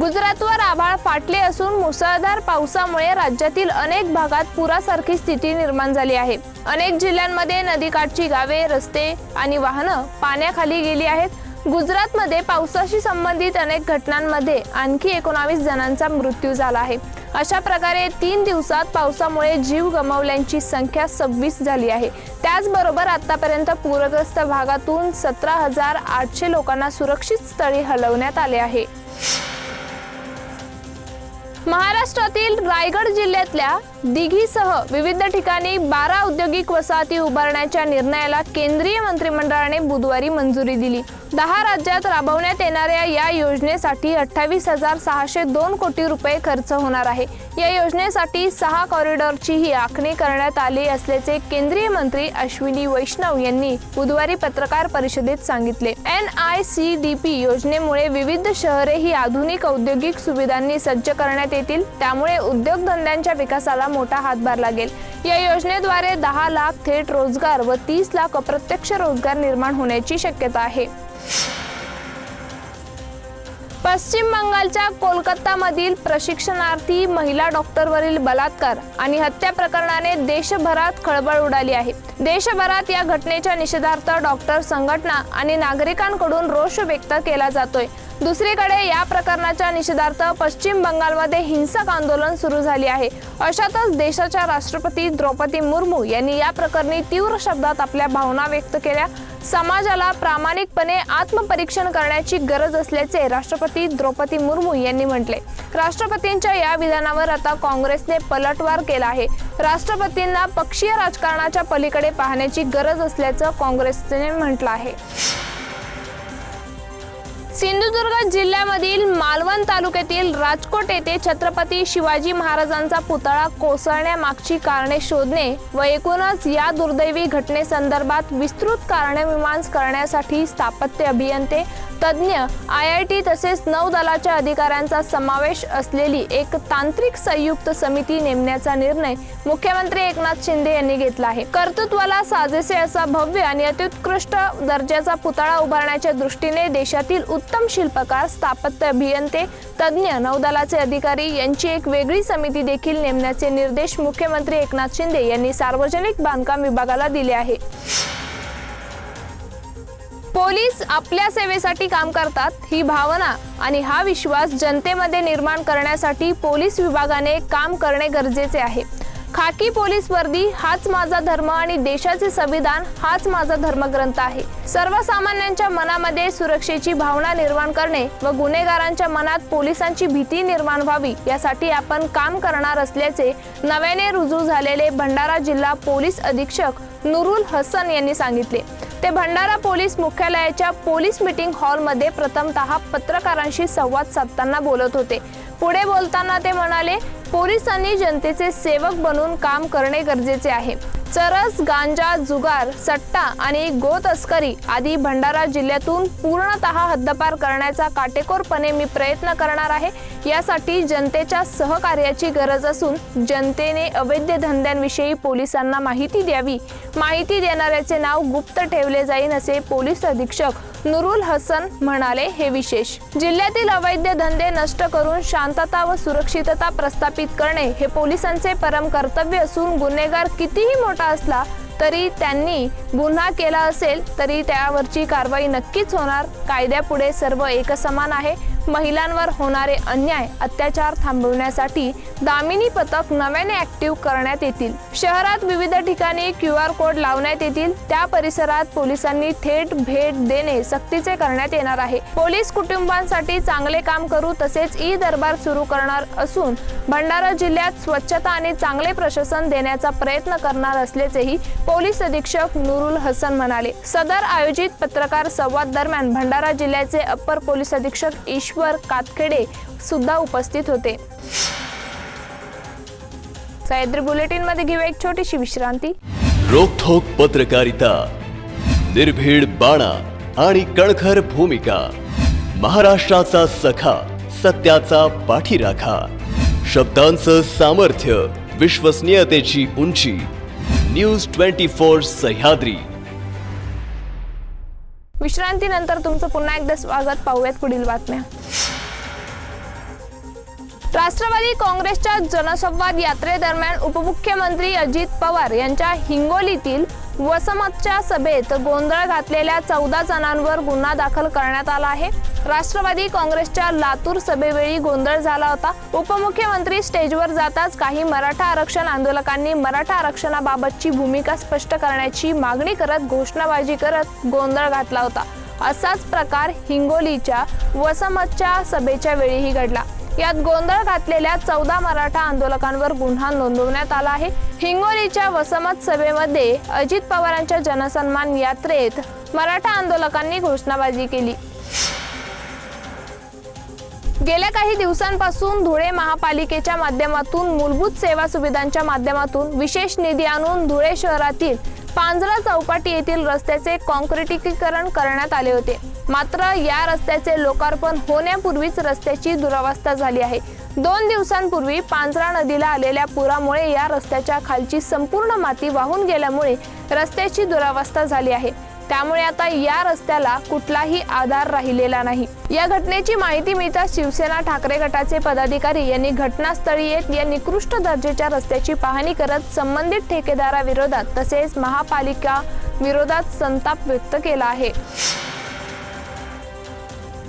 गुजरातवर आभाळ फाटले असून मुसळधार पावसामुळे राज्यातील अनेक भागात पुरासारखी स्थिती निर्माण झाली आहे. अनेक जिल्ह्यांमध्ये नदीकाठची गावे रस्ते आणि वाहनं पाण्याखाली गेली आहेत. गुजरातमध्ये पावसाशी संबंधित अनेक घटनांमध्ये आणखी एकोणावीस जणांचा मृत्यू झाला आहे. अशा प्रकारे तीन दिवसात पावसामुळे जीव गमावल्यांची संख्या सव्वीस झाली आहे. त्याचबरोबर आतापर्यंत पूरग्रस्त भागातून सतरा हजार आठशे लोकांना सुरक्षित स्थळी हलवण्यात आले आहे. महाराष्ट्रातील रायगड जिल्ह्यातल्या दिघीसह विविध ठिकाणी बारा औद्योगिक वसाहती उभारण्याच्या निर्णयाला केंद्रीय मंत्रिमंडळाने बुधवारी मंजुरी दिली. दहा राज्यात राबवण्यात येणाऱ्या या योजनेसाठी अठ्ठावीस हजार सहाशे दोन कोटी रुपये खर्च होणार आहे. या योजनेसाठी सहा कॉरिडॉरचीही आखणी करण्यात आली असल्याचे केंद्रीय मंत्री अश्विनी वैष्णव यांनी बुधवारी पत्रकार परिषदेत सांगितले. N I C D P योजनेमुळे विविध शहरे ही आधुनिक औद्योगिक सुविधांनी सज्ज करण्यात येतील. त्यामुळे उद्योगधंद्यांच्या विकासाला मोठा हातभार लागेल. या योजनेद्वारे दहा लाख थेट रोजगार व तीस लाख अप्रत्यक्ष रोजगार निर्माण होण्याची शक्यता आहे. पश्चिम बंगालच्या कोलकातामधील प्रशिक्षणार्थी महिला डॉक्टरवरील बलात्कार आणि हत्या प्रकरणाने देशभरात खळबळ उडाली आहे. देशभरात या घटनेच्या निषेधार्थ डॉक्टर संघटना आणि नागरिकांकडून रोष व्यक्त केला जातोय. दुसरीकडे या प्रकरणाच्या निषेधार्थ पश्चिम बंगालमध्ये हिंसक आंदोलन सुरू झाले आहे. अशातच देशाच्या राष्ट्रपती द्रौपदी मुर्मू यांनी या प्रकरणी तीव्र शब्दात आपल्या भावना व्यक्त केल्या. समाजाला प्रामाणिकपणे आत्मपरीक्षण करण्याची गरज असल्याचे राष्ट्रपती द्रौपदी मुर्मू यांनी म्हटले. राष्ट्रपतींच्या या विधानावर आता काँग्रेसने पलटवार केला आहे. राष्ट्रपतींना पक्षीय राजकारणाच्या पलीकडे पाहण्याची गरज असल्याचं काँग्रेसने म्हटलं आहे. सिंधुदुर्ग जिल्ह्यामधील मालवण तालुक्यातील राजकोट येथे छत्रपती शिवाजी महाराजांचा पुतळा कोसळण्यामागची कारणे शोधणे व एकूणच या दुर्दैवी घटनेसंदर्भात विस्तृत कारणे करण्यासाठी स्थापत्य अभियंते तज्ज्ञ आय आय टी तसेच नौदलाच्या अधिकाऱ्यांचा समावेश असलेली एक तांत्रिक संयुक्त समिती नेमण्याचा निर्णय मुख्यमंत्री एकनाथ शिंदे यांनी घेतला आहे. कर्तृत्वाला साजेसे असा भव्य आणि अत्युत्कृष्ट दर्जाचा पुतळा उभारण्याच्या दृष्टीने देशातील उत्तम शिल्पकार स्थापत्य अभियंते तज्ज्ञ नौदलाचे अधिकारी यांची एक वेगळी समिती देखील नेमण्याचे निर्देश मुख्यमंत्री एकनाथ शिंदे यांनी सार्वजनिक बांधकाम विभागाला दिले आहे. पोलीस आपल्या सेवेसाठी काम करतात ही भावना आणि हा विश्वास जनतेमध्ये निर्माण करण्यासाठी पोलीस विभागाने काम करणे गरजेचे आहे. खाकी पोलीस वर्दी हाच माझा धर्म आणि देशाचे संविधान हाच माझा धर्मग्रंथ आहे. सर्वसामान्यांच्या मनामध्ये सुरक्षेची भावना निर्माण करणे व गुन्हेगारांच्या मनात पोलिसांची भीती निर्माण व्हावी यासाठी आपण काम करणार असल्याचे नव्याने रुजू झालेले भंडारा जिल्हा पोलीस अधीक्षक नुरुल हसन यांनी सांगितले. ते भंडारा पोलीस मुख्यालयाच्या पोलीस मीटिंग हॉलमध्ये प्रथमतः पत्रकारांशी संवाद साधताना बोलत होते. पुढे बोलताना ते म्हणाले पोलिसांनी जनतेचे सेवक बनून काम करणे गरजेचे आहे. चरस गांजा जुगार सट्टा आणि गो तस्करी आदी भंडारा जिल्ह्यातून पूर्णतः हद्दपार करण्याचा काटेकोरपणे मी प्रयत्न करणार आहे. यासाठी जनतेच्या सहकार्याची गरज असून जनतेने अवैध धंद्यांविषयी पोलिसांना माहिती द्यावी. माहिती देणाऱ्याचे नाव गुप्त ठेवले जाईल असे पोलीस अधीक्षक नुरुल हसन म्हणाले हे विशेष. जिल्ह्यातील अवैध धंदे नष्ट करून शांतता व सुरक्षितता प्रस्थापित करणे हे पोलिसांचे परम कर्तव्य असून गुन्हेगार कितीही मोठा असला तरी त्यांनी गुन्हा केला असेल तरी त्यावरची कारवाई नक्कीच होणार. कायद्यापुढे सर्व एकसमान आहे. महिलांवर होणारे अन्याय अत्याचार थांबवण्यासाठी दामिनी पथक नव्याने ऍक्टिव्ह करण्यात येतील. शहरात विविध ठिकाणी क्यू आर कोड लावण्यात येतील. त्या परिसरात पोलिसांनी थेट भेट देणे सक्तीचे करण्यात येणार आहे. पोलीस कुटुंबांसाठी चांगले काम करू तसेच ई दरबार सुरू करणार असून भंडारा जिल्ह्यात स्वच्छता आणि चांगले प्रशासन देण्याचा प्रयत्न करणार असल्याचेही पोलीस अधीक्षक नुरुल हसन म्हणाले. सदर आयोजित पत्रकार संवाद दरम्यान भंडारा जिल्ह्याचे अप्पर पोलीस अधीक्षक ईश्वर कातखेडे सुद्धा उपस्थित होते. सह्याद्री बुलेटिनमध्ये घेऊ एक छोटीशी विश्रांती. रोखोक पत्रकारिता निर्भीड बाणा आणि कणखर भूमिका महाराष्ट्राचा सखा सत्याचा पाठीराखा शब्दांचं सामर्थ्य विश्वसनीयतेची उंची न्यूज ट्वेंटी फोर सह्याद्री. विश्रांतीनंतर तुमचं पुन्हा एकदा स्वागत. पाहूयात पुढील बातम्या. राष्ट्रवादी काँग्रेसच्या जनसंवाद यात्रेदरम्यान उपमुख्यमंत्री अजित पवार यांच्या हिंगोलीतील वसमतच्या सभेत गोंधळ घातलेल्या चौदा जणांवर गुन्हा दाखल करण्यात आला आहे. राष्ट्रवादी काँग्रेसच्या लातूर सभेवेळी गोंधळ झाला होता. उपमुख्यमंत्री स्टेजवर जाताच काही मराठा आरक्षण आंदोलकांनी मराठा आरक्षणाबाबतची भूमिका स्पष्ट करण्याची मागणी करत घोषणाबाजी करत गोंधळ घातला होता. असाच प्रकार हिंगोलीच्या वसमतच्या सभेच्या वेळीही घडला. यात गोंधळ घातलेल्या चौदा मराठा आंदोलकांवर गुन्हा नोंदवण्यात आला आहे. हिंगोलीच्या वसमत सभेमध्ये अजित पवारांच्या जनसन्मान यात्रेत मराठा आंदोलकांनी घोषणाबाजी केली. गेल्या काही दिवसांपासून धुळे महापालिकेच्या माध्यमातून मूलभूत सेवा सुविधांच्या माध्यमातून विशेष निधी आणून धुळे शहरातील पांजरा चौपाटी येथील रस्त्याचे कॉन्क्रिटीकरण करण्यात आले होते. मात्र या रस्त्याचे लोकार्पण होण्यापूर्वीच रस्त्याची दुरावस्था झाली आहे. दोन दिवसांपूर्वी पांजरा नदीला आलेल्या पुरामुळे या रस्त्याच्या खालची संपूर्ण माती वाहून गेल्यामुळे रस्त्याची दुरावस्था झाली आहे. त्यामुळे आता या रस्त्याला कुठलाही आधार राहिलेला नाही. या घटनेची माहिती मिळताच शिवसेना ठाकरे गटाचे पदाधिकारी यांनी घटनास्थळी येत या निकृष्ट दर्जेच्या रस्त्याची पाहणी करत संबंधित ठेकेदाराविरोधात तसेच महापालिका विरोधात संताप व्यक्त केला आहे.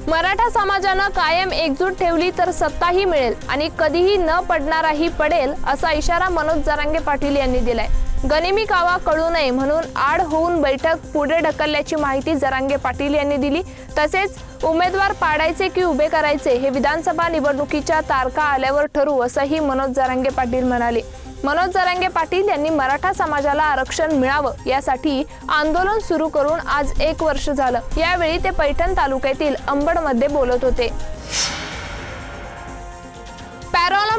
मराठा समाजानं कायम एकजूट ठेवली तर सत्ताही मिळेल आणि कधीही न पडणाराही पडेल असा इशारा मनोज जरांगे पाटील यांनी दिलाय. गनिमी कावा कळू नये म्हणून आड होऊन बैठक पुढे ढकलल्याची माहिती जरांगे पाटील यांनी दिली. तसेच उमेदवार पाडायचे की उभे करायचे हे विधानसभा निवडणुकीच्या तारखा आल्यावर ठरू असंही मनोज जरांगे पाटील म्हणाले. मनोज जरांगे पाटील यांनी मराठा समाजाला आरक्षण मिळावं यासाठी आंदोलन सुरू करून आज एक वर्ष झालं. यावेळी ते पैठण तालुक्यातील अंबडमध्ये बोलत होते.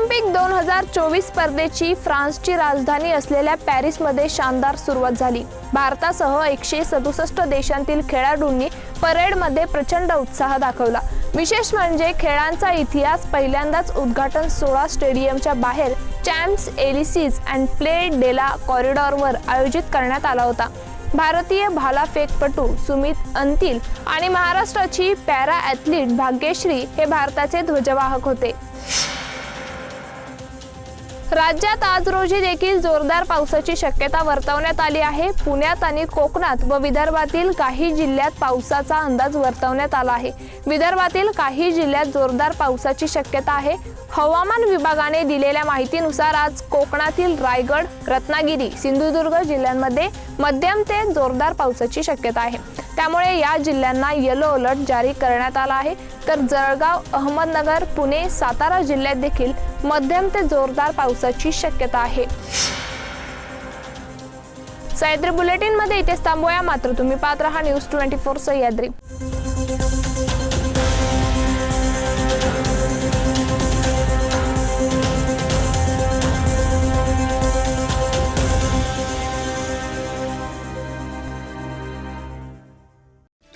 ऑलिम्पिक दोन हजार चोवीस स्पर्धेची फ्रान्सची राजधानी असलेल्या पॅरिसमध्ये शानदार सुरुवात झाली. भारतासह एकशे सदुसष्ट देशांतील खेळाडूंनी परेडमध्ये प्रचंड उत्साह दाखवला. विशेष म्हणजे खेळांचा इतिहास पहिल्यांदाच उद्घाटन सोळा स्टेडियमच्या बाहेर चॅम्प्स एलिसीज अँड प्ले डेला कॉरिडॉरवर आयोजित करण्यात आला होता. भारतीय भालाफेकपटू सुमित अंतिल आणि महाराष्ट्राची पॅरा ॲथलीट भाग्यश्री हे भारताचे ध्वजवाहक होते. राज्यात आज रोजी देखील जोरदार पावसाची शक्यता वर्तवण्यात आली आहे. पुण्यात आणि कोकणात व विदर्भातील काही जिल्ह्यात पावसाचा अंदाज वर्तवण्यात आला आहे. विदर्भातील काही जिल्ह्यात जोरदार पावसाची शक्यता आहे. हवामान विभागाने दिलेल्या माहितीनुसार आज कोकणातील रायगड रत्नागिरी सिंधुदुर्ग जिल्ह्यांमध्ये मध्यम ते जोरदार पावसाची शक्यता आहे. त्यामुळे या जिल्ह्यांना येलो अलर्ट जारी करण्यात आला आहे. तर जळगाव अहमदनगर पुणे सातारा जिल्ह्यात देखील मध्यम ते जोरदार पावसाची शक्यता आहे. सह्याद्री बुलेटिनमध्ये इथेच थांबूया. मात्र तुम्ही पाहत राहा न्यूज ट्वेंटी फोर सह्याद्री.